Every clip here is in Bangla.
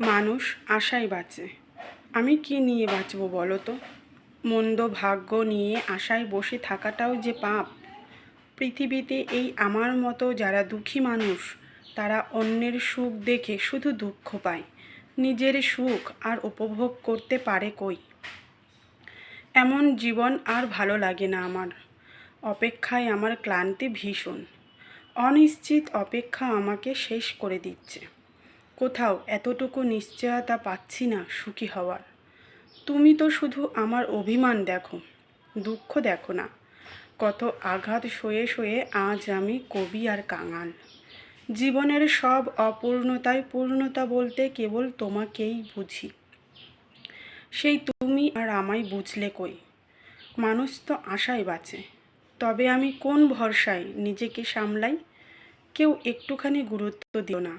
মানুষ আশায় বাঁচে। আমি কি নিয়ে বাঁচবো বলো তো? মন্দ ভাগ্য নিয়ে আশায় বসে থাকাটাও যে পাপ। পৃথিবীতে এই আমার মতো যারা দুঃখী মানুষ, তারা অন্যের সুখ দেখে শুধু দুঃখ পায়। নিজের সুখ আর উপভোগ করতে পারে কই? এমন জীবন আর ভালো লাগে না আমার। অপেক্ষায় আমার ক্লান্তি ভীষণ। অনিশ্চিত অপেক্ষা আমাকে শেষ করে দিচ্ছে। কোথাও এতটুকু নিশ্চয়তা পাচ্ছি না সুখী হওয়ার। তুমি তো শুধু আমার অভিমান দেখো, দুঃখ দেখো না। কত আঘাত সয়ে সয়ে আজ আমি কবি আর কাঙাল। জীবনের সব অপূর্ণতায় পূর্ণতা বলতে কেবল তোমাকেই বুঝি। সেই তুমি আর আমায় বুঝলে কই? মানুষ তো আশায় বাঁচে। তবে আমি কোন ভরসায় নিজেকে সামলাই? কেউ একটুখানি গুরুত্ব দিও না।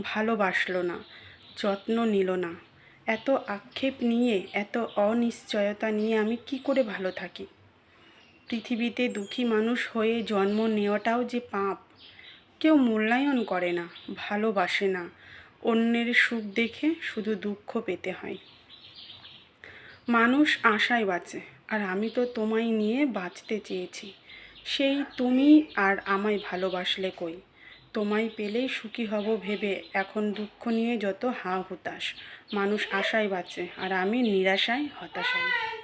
ভালোবাসলো না, যত্ন নিল না। এত আক্ষেপ নিয়ে, এত অনিশ্চয়তা নিয়ে আমি কি করে ভালো থাকি? পৃথিবীতে দুঃখী মানুষ হয়ে জন্ম নেওয়াটাও যে পাপ। কেউ মূল্যায়ন করে না, ভালোবাসে না। অন্যের সুখ দেখে শুধু দুঃখ পেতে হয়। মানুষ আশায় বাঁচে, আর আমি তো তোমায় নিয়ে বাঁচতে চেয়েছি। সেই তুমি আর আমায় ভালোবাসলে কই? তোমায় পেলেই সুখী হব ভেবে এখন দুঃখ নিয়ে যত হা হুতাশ মানুষ আশায় বাঁচে, আর আমি নিরাশায় হতাশায়।